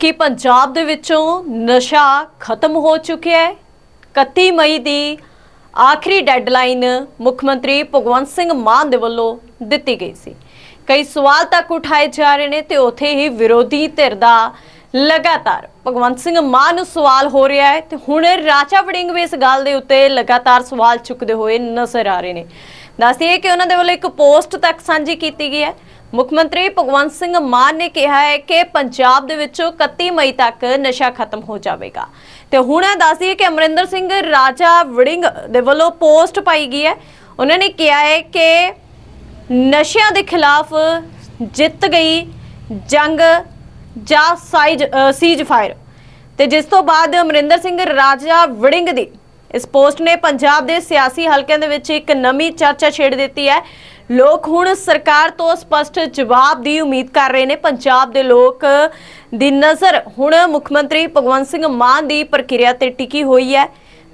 ਕਿ ਪੰਜਾਬ ਦੇ ਵਿੱਚੋਂ ਨਸ਼ਾ ਖਤਮ ਹੋ ਚੁੱਕਿਆ ਹੈ। 31 ਮਈ ਦੀ ਆਖਰੀ ਡੈਡਲਾਈਨ ਮੁੱਖ ਮੰਤਰੀ ਭਗਵੰਤ ਸਿੰਘ ਮਾਨ ਦੇ ਵੱਲੋਂ ਦਿੱਤੀ ਗਈ ਸੀ। ਕਈ ਸਵਾਲ ਤੱਕ ਉਠਾਏ ਜਾ ਰਹੇ ਨੇ ਤੇ ਉੱਥੇ ਹੀ ਵਿਰੋਧੀ ਧਿਰ ਦਾ ਲਗਾਤਾਰ ਭਗਵੰਤ ਸਿੰਘ ਮਾਨ ਨੂੰ ਸਵਾਲ ਹੋ ਰਿਹਾ ਹੈ ਤੇ ਹੁਣ ਰਾਜਾ ਵੜਿੰਗ ਵੀ ਇਸ ਗੱਲ ਦੇ ਉੱਤੇ ਲਗਾਤਾਰ ਸਵਾਲ ਚੁੱਕਦੇ ਹੋਏ ਨਜ਼ਰ ਆ ਰਹੇ ਨੇ। ਦੱਸਦੀਏ ਕਿ ਉਹਨਾਂ ਦੇ ਵੱਲੋਂ ਇੱਕ ਪੋਸਟ ਤੱਕ ਸਾਂਝੀ ਕੀਤੀ ਗਈ ਹੈ। ਮੁੱਖ ਮੰਤਰੀ ਭਗਵੰਤ ਸਿੰਘ ਮਾਨ ਨੇ ਕਿਹਾ ਹੈ ਕਿ ਪੰਜਾਬ ਦੇ ਵਿੱਚੋਂ 31 ਮਈ ਤੱਕ ਨਸ਼ਾ ਖਤਮ ਹੋ ਜਾਵੇਗਾ। ਤੇ ਹੁਣ ਇਹ ਦੱਸਦੀਏ ਕਿ ਅਮਰਿੰਦਰ ਸਿੰਘ ਰਾਜਾ ਵੜਿੰਗ ਦੇ ਵੱਲੋਂ ਪੋਸਟ ਪਾਈ ਗਈ ਹੈ। ਉਹਨਾਂ ਨੇ ਕਿਹਾ ਹੈ ਕਿ ਨਸ਼ਿਆਂ ਦੇ ਖਿਲਾਫ ਜਿੱਤ ਗਈ, ਜੰਗ ਜਾਂ ਸਾਈਜ ਸੀਜ ਫਾਇਰ ਤੇ ਜਿਸ ਤੋਂ ਬਾਅਦ ਅਮਰਿੰਦਰ ਸਿੰਘ ਰਾਜਾ ਵੜਿੰਗ ਦੀ ਇਸ ਪੋਸਟ ਨੇ ਪੰਜਾਬ ਦੇ ਸਿਆਸੀ ਹਲਕਿਆਂ ਦੇ ਵਿੱਚ ਇੱਕ ਨਵੀਂ ਚਰਚਾ ਛੇੜ ਦਿੱਤੀ ਹੈ। ਲੋਕ ਹੁਣ ਸਰਕਾਰ ਤੋਂ ਸਪਸ਼ਟ ਜਵਾਬ ਦੀ ਉਮੀਦ ਕਰ ਰਹੇ ਨੇ। ਪੰਜਾਬ ਦੇ ਲੋਕ ਦੀ ਨਜ਼ਰ ਹੁਣ ਮੁੱਖ ਮੰਤਰੀ ਭਗਵੰਤ ਸਿੰਘ ਮਾਨ ਦੀ ਪ੍ਰਕਿਰਿਆ ਤੇ ਟਿਕੀ ਹੋਈ ਹੈ।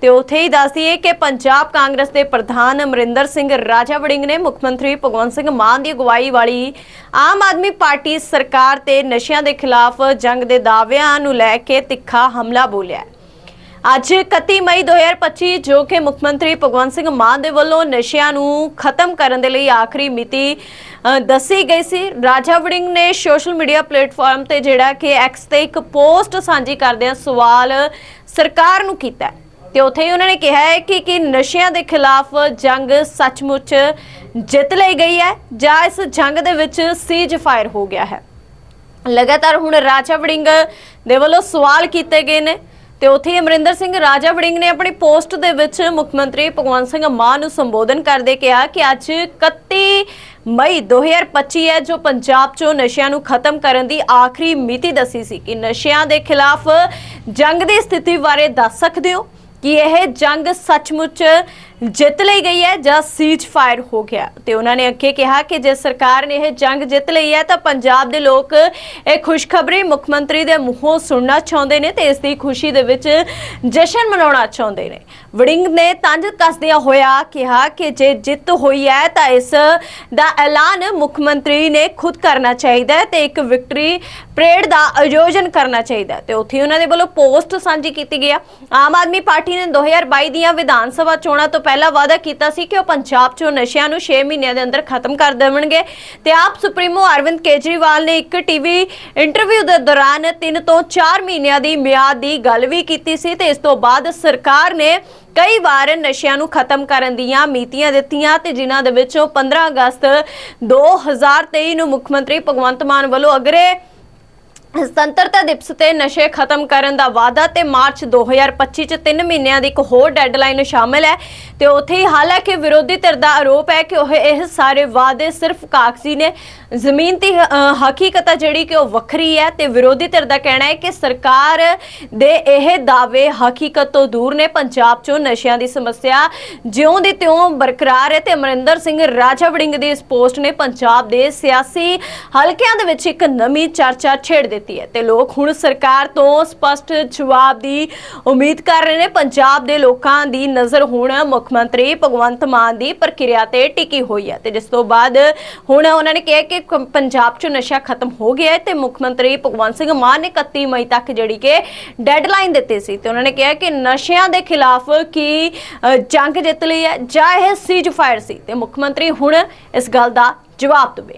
ਤੇ ਉਥੇ ਹੀ ਦੱਸ ਦਈਏ ਕਿ ਪੰਜਾਬ ਕਾਂਗਰਸ ਦੇ ਪ੍ਰਧਾਨ ਅਮਰਿੰਦਰ ਸਿੰਘ ਰਾਜਾ ਵੜਿੰਗ ਨੇ ਮੁੱਖ ਮੰਤਰੀ ਭਗਵੰਤ ਸਿੰਘ ਮਾਨ ਦੀ ਅਗਵਾਈ ਵਾਲੀ ਆਮ ਆਦਮੀ ਪਾਰਟੀ ਸਰਕਾਰ ਤੇ ਨਸ਼ਿਆਂ ਦੇ ਖਿਲਾਫ ਜੰਗ ਦੇ ਦਾਅਵਿਆਂ ਨੂੰ ਲੈ ਕੇ ਤਿੱਖਾ ਹਮਲਾ ਬੋਲਿਆ ਅੱਜ 31 ਮਈ 2025 ਜੋ ਕਿ ਮੁੱਖ ਮੰਤਰੀ ਭਗਵੰਤ ਸਿੰਘ ਮਾਨ ਦੇ ਵੱਲੋਂ ਨਸ਼ਿਆਂ ਨੂੰ ਖਤਮ ਕਰਨ ਦੇ ਲਈ ਆਖਰੀ ਮਿਤੀ ਦੱਸੀ ਗਈ ਸੀ। ਰਾਜਾ ਵੜਿੰਗ ਨੇ ਸੋਸ਼ਲ ਮੀਡੀਆ ਪਲੇਟਫਾਰਮ ਤੇ ਜਿਹੜਾ ਕਿ ਐਕਸ ਤੇ ਇੱਕ ਪੋਸਟ ਸਾਂਝੀ ਕਰਦਿਆਂ ਸਵਾਲ ਸਰਕਾਰ ਨੂੰ ਕੀਤਾ। ਹੈ ਤੇ ਉੱਥੇ ਹੀ ਉਹਨਾਂ ਨੇ ਕਿਹਾ ਹੈ ਕਿ ਕਿ ਨਸ਼ਿਆਂ ਦੇ ਖਿਲਾਫ ਜੰਗ ਸੱਚਮੁੱਚ ਜਿੱਤ ਲਈ ਗਈ ਹੈ ਜਾਂ ਇਸ ਜੰਗ ਦੇ ਵਿੱਚ ਸੀਜ ਫਾਇਰ ਹੋ ਗਿਆ ਹੈ। ਲਗਾਤਾਰ ਹੁਣ ਰਾਜਾ ਵੜਿੰਗ ਦੇ ਵੱਲੋਂ ਸਵਾਲ ਕੀਤੇ ਗਏ ਨੇ। ਤੇ ਉੱਥੇ ਹੀ ਅਮਰਿੰਦਰ ਸਿੰਘ ਰਾਜਾ ਵੜਿੰਗ ਨੇ ਆਪਣੀ ਪੋਸਟ ਦੇ ਵਿੱਚ ਮੁੱਖ ਮੰਤਰੀ ਭਗਵੰਤ ਸਿੰਘ ਮਾਨ ਨੂੰ ਸੰਬੋਧਨ ਕਰਦੇ ਕਿਹਾ ਕਿ ਅੱਜ 31 ਮਈ 2025 ਹੈ, ਜੋ ਪੰਜਾਬ 'ਚੋਂ ਨਸ਼ਿਆਂ ਨੂੰ ਖਤਮ ਕਰਨ ਦੀ ਆਖਰੀ ਮਿਤੀ ਦੱਸੀ ਸੀ। ਕਿ ਨਸ਼ਿਆਂ ਦੇ ਖਿਲਾਫ ਜੰਗ ਦੀ ਸਥਿਤੀ ਬਾਰੇ ਦੱਸ ਸਕਦੇ ਹੋ? ਕਿ ਇਹ ਜੰਗ ਸੱਚਮੁੱਚ ਜਿੱਤ ਲਈ ਗਈ ਹੈ ਜਾਂ ਸੀਜ ਫਾਇਰ ਹੋ ਗਿਆ। ਤੇ ਉਹਨਾਂ ਨੇ ਅੱਗੇ ਕਿਹਾ ਕਿ ਜੇ ਸਰਕਾਰ ਨੇ ਇਹ ਜੰਗ ਜਿੱਤ ਲਈ ਹੈ ਤਾਂ ਪੰਜਾਬ ਦੇ ਲੋਕ ਇਹ ਖੁਸ਼ਖਬਰੀ ਮੁੱਖ ਮੰਤਰੀ ਦੇ ਮੂੰਹੋਂ ਸੁਣਨਾ ਚਾਹੁੰਦੇ ਨੇ ਤੇ ਇਸ ਦੀ ਖੁਸ਼ੀ ਦੇ ਵਿੱਚ ਜਸ਼ਨ ਮਨਾਉਣਾ ਚਾਹੁੰਦੇ ਨੇ। ਵੜਿੰਗ ਨੇ ਤੰਜ ਕੱਸਦਿਆਂ ਹੋਇਆ ਕਿਹਾ ਕਿ ਜੇ ਜਿੱਤ ਹੋਈ ਹੈ ਤਾਂ ਇਸ ਦਾ ਐਲਾਨ ਮੁੱਖ ਮੰਤਰੀ ਨੇ ਖੁਦ ਕਰਨਾ ਚਾਹੀਦਾ ਹੈ ਤੇ ਇੱਕ ਵਿਕਟਰੀ ਪਰੇਡ ਦਾ ਆਯੋਜਨ ਕਰਨਾ ਚਾਹੀਦਾ ਹੈ। ਤੇ ਉੱਥੇ ਉਹਨਾਂ ਦੇ ਵੱਲੋਂ ਪੋਸਟ ਸਾਂਝੀ ਕੀਤੀ ਗਿਆ ਆਮ ਆਦਮੀ ਪਾਰਟੀ ਨੇ 2022 ਦੀਆਂ ਵਿਧਾਨ ਸਭਾ ਚੋਣਾਂ ਤੋਂ ਪਹਿਲਾਂ ਵਾਅਦਾ ਕੀਤਾ ਸੀ ਕਿ ਉਹ ਪੰਜਾਬ 'ਚੋਂ ਨਸ਼ਿਆਂ ਨੂੰ 6 ਮਹੀਨਿਆਂ ਦੇ ਅੰਦਰ ਖਤਮ ਕਰ ਦੇਵਣਗੇ ਤੇ ਆਪ ਸੁਪਰੀਮੋ ਅਰਵਿੰਦ ਕੇਜਰੀਵਾਲ ਨੇ ਇੱਕ ਟੀਵੀ ਇੰਟਰਵਿਊ ਦੇ ਦੌਰਾਨ 3 ਤੋਂ 4 ਮਹੀਨਿਆਂ ਦੀ ਮਿਆਦ ਦੀ ਗੱਲ ਵੀ ਕੀਤੀ ਸੀ ਤੇ ਇਸ ਤੋਂ ਬਾਅਦ ਸਰਕਾਰ ਨੇ ਕਈ ਵਾਰ ਨਸ਼ਿਆਂ ਨੂੰ ਖਤਮ ਕਰਨ ਦੀਆਂ ਮੀਤੀਆਂ ਦਿੱਤੀਆਂ ਤੇ ਜਿਨ੍ਹਾਂ ਦੇ ਵਿੱਚੋਂ 15 ਅਗਸਤ 2023 ਨੂੰ ਮੁੱਖ ਮੰਤਰੀ ਭਗਵੰਤ ਮਾਨ ਵੱਲੋਂ ਅਗਰੇ ਸੁਤੰਤਰਤਾ ਦਿਵਸ ਤੇ ਨਸ਼ੇ ਖਤਮ ਕਰਨ ਦਾ ਵਾਅਦਾ ਤੇ ਮਾਰਚ 2025 ਚ 3 ਮਹੀਨਿਆਂ ਦੀ ਇੱਕ ਹੋਰ ਡੈਡਲਾਈਨ ਸ਼ਾਮਿਲ ਹੈ। ਤੇ ਉੱਥੇ ਹੀ ਹਾਲਾਂਕਿ ਵਿਰੋਧੀ ਧਿਰ ਦਾ ਆਰੋਪ ਹੈ ਕਿ ਉਹ ਇਹ ਸਾਰੇ ਵਾਅਦੇ ਸਿਰਫ ਕਾਗਜ਼ੀ ਨੇ। ਜ਼ਮੀਨ ਦੀ ਹਕੀਕਤ ਹੈ ਜਿਹੜੀ ਕਿ ਉਹ ਵੱਖਰੀ ਹੈ ਤੇ ਵਿਰੋਧੀ ਧਿਰ ਦਾ ਕਹਿਣਾ ਹੈ ਕਿ ਸਰਕਾਰ ਦੇ ਇਹ ਦਾਅਵੇ ਹਕੀਕਤ ਤੋਂ ਦੂਰ ਨੇ। ਪੰਜਾਬ 'ਚੋਂ ਨਸ਼ਿਆਂ ਦੀ ਸਮੱਸਿਆ ਜਿਉਂ ਦੀ ਤਿਉਂ ਬਰਕਰਾਰ ਹੈ ਤੇ ਅਮਰਿੰਦਰ ਸਿੰਘ ਰਾਜਾ ਵੜਿੰਗ ਦੀ ਇਸ ਪੋਸਟ ਨੇ ਪੰਜਾਬ ਦੇ ਸਿਆਸੀ ਹਲਕਿਆਂ ਦੇ ਵਿੱਚ ਇੱਕ ਨਵੀਂ ਚਰਚਾ ਛੇੜ ਦਿੱਤੀ। ਹੈ। ਤੇ ਲੋਕ ਹੁਣ ਸਰਕਾਰ ਤੋਂ ਸਪਸ਼ਟ ਜਵਾਬ ਦੀ ਉਮੀਦ ਕਰ ਰਹੇ ਨੇ। ਪੰਜਾਬ ਦੇ ਲੋਕਾਂ ਦੀ ਨਜ਼ਰ ਹੁਣ ਮੁੱਖ ਮੰਤਰੀ ਭਗਵੰਤ ਮਾਨ ਦੀ ਪ੍ਰਕਿਰਿਆ ਤੇ ਟਿਕੀ ਹੋਈ ਹੈ। ਤੇ ਜਿਸ ਤੋਂ ਬਾਅਦ ਹੁਣ ਉਹਨਾਂ ਨੇ ਕਿਹਾ ਕਿ ਪੰਜਾਬ 'ਚ ਨਸ਼ਾ ਖਤਮ ਹੋ ਗਿਆ ਹੈ ਤੇ ਮੁੱਖ ਮੰਤਰੀ ਭਗਵੰਤ ਸਿੰਘ ਮਾਨ ਨੇ 31 ਮਈ ਤੱਕ ਜਿਹੜੀ ਕਿ ਡੈਡਲਾਈਨ ਦਿੱਤੀ ਸੀ। ਤੇ ਉਹਨਾਂ ਨੇ ਕਿਹਾ ਕਿ ਨਸ਼ਿਆਂ ਦੇ ਖਿਲਾਫ ਕੀ ਜੰਗ ਜਿੱਤ ਲਈ ਹੈ ਜਾਂ ਇਹ ਸੀਜ ਫਾਇਰ ਸੀ। ਤੇ ਮੁੱਖ ਮੰਤਰੀ ਹੁਣ ਇਸ ਗੱਲ ਦਾ ਜਵਾਬ ਦੇਵੇ।